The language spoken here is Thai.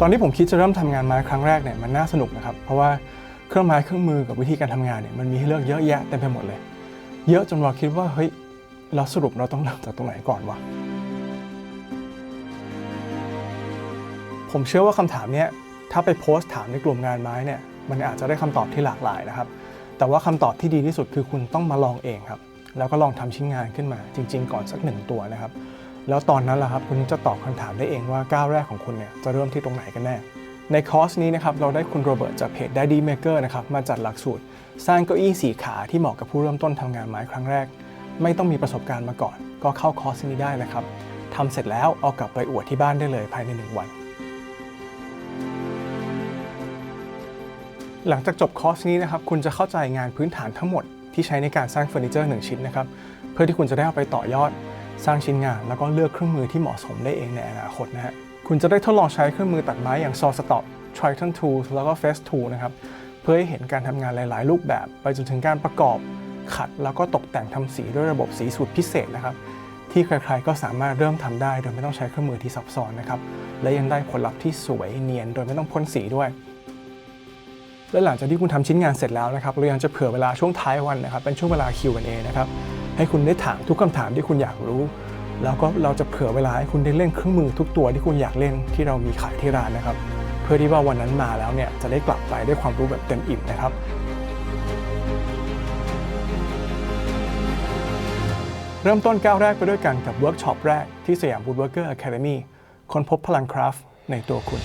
ตอนที่ผมคิดจะเริ่มทำงานไม้ครั้งแรกเนี่ยมันน่าสนุกนะครับ เพราะว่าเครื่องไม้เครื่องมือกับวิธีการทำงานเนี่ยมันมีให้เลือกเยอะแยะเต็มไปหมดเลย เยอะจนเราคิดว่าเฮ้ยเราสรุปเราต้องเริ่มจากตรงไหนก่อนวะผมเชื่อว่าคำถามเนี้ยถ้าไปโพสต์ถามในกลุ่มงานไม้เนี่ยมันอาจจะได้คำตอบที่หลากหลายนะครับ แต่ว่าคำตอบที่ดีที่สุดคือคุณต้องมาลองเองครับ แล้วก็ลองทำชิ้นงานขึ้นมาจริง ๆ ก่อนสักหนึ่งตัวนะครับ แล้วตอนนั้นแหละครับคุณจะตอบคำถามได้เองว่าก้าวแรกของคุณเนี่ยจะเริ่มที่ตรงไหนกันแน่ ในคอร์สนี้นะครับเราได้คุณโรเบิร์ตจากเพจ Daddy Maker นะครับมาจัดหลักสูตร สร้างเก้าอี้สีขาที่เหมาะกับผู้เริ่มต้นทำงานไม้ครั้งแรก ไม่ต้องมีประสบการณ์มาก่อน ก็เข้าคอร์สนี้ได้นะครับทำเสร็จแล้วเอากลับไปอวดที่บ้านได้เลยภายในหนึ่งวัน หลังจากจบคอร์สนี้นะครับคุณจะเข้าใจงานพื้นฐานทั้งหมดที่ใช้ในการสร้างเฟอร์นิเจอร์หนึ่งชิ้นนะครับเพื่อที่คุณจะได้เอาไปต่อยอด สร้างชิ้นงาน แล้วก็เลือกเครื่องมือที่เหมาะสมได้เองในอนาคตนะฮะคุณจะได้ทดลองใช้เครื่องมือตัดไม้อย่าง Saw Stop triton tool แล้วก็ Fast Tool นะครับเพื่อให้เห็นการทำงานหลาย ๆ รูปแบบ ไปจนถึงการประกอบ ขัดแล้วก็ตกแต่งทำสีด้วยระบบสีสูตรพิเศษนะครับที่ใครๆก็สามารถเริ่มทำได้ โดยไม่ต้องใช้เครื่องมือที่ซับซ้อนนะครับและยังได้ผลลัพธ์ที่สวยเนียน โดยไม่ต้องพ่นสีด้วยและหลังจากที่คุณทำชิ้นงานเสร็จแล้วนะครับเรายังจะเผื่อเวลาช่วงท้ายวันนะครับเป็นช่วงเวลา Q&A นะครับ ให้คุณได้ถามทุกคำถามที่คุณอยากรู้ แล้วก็เราจะเผื่อเวลาให้คุณได้เล่นเครื่องมือทุกตัวที่คุณอยากเล่นที่เรามีขายที่ร้านนะครับ เพื่อที่ว่าวันนั้นมาแล้วเนี่ยจะได้กลับไปด้วยความรู้แบบเต็มอิ่มนะครับเริ่มต้นก้าวแรกไปด้วยกันกับเวิร์กช็อปแรกที่สยามบูดเวิร์กเกอร์อะคาเดมี่ค้นพบพลังคราฟต์ในตัวคุณ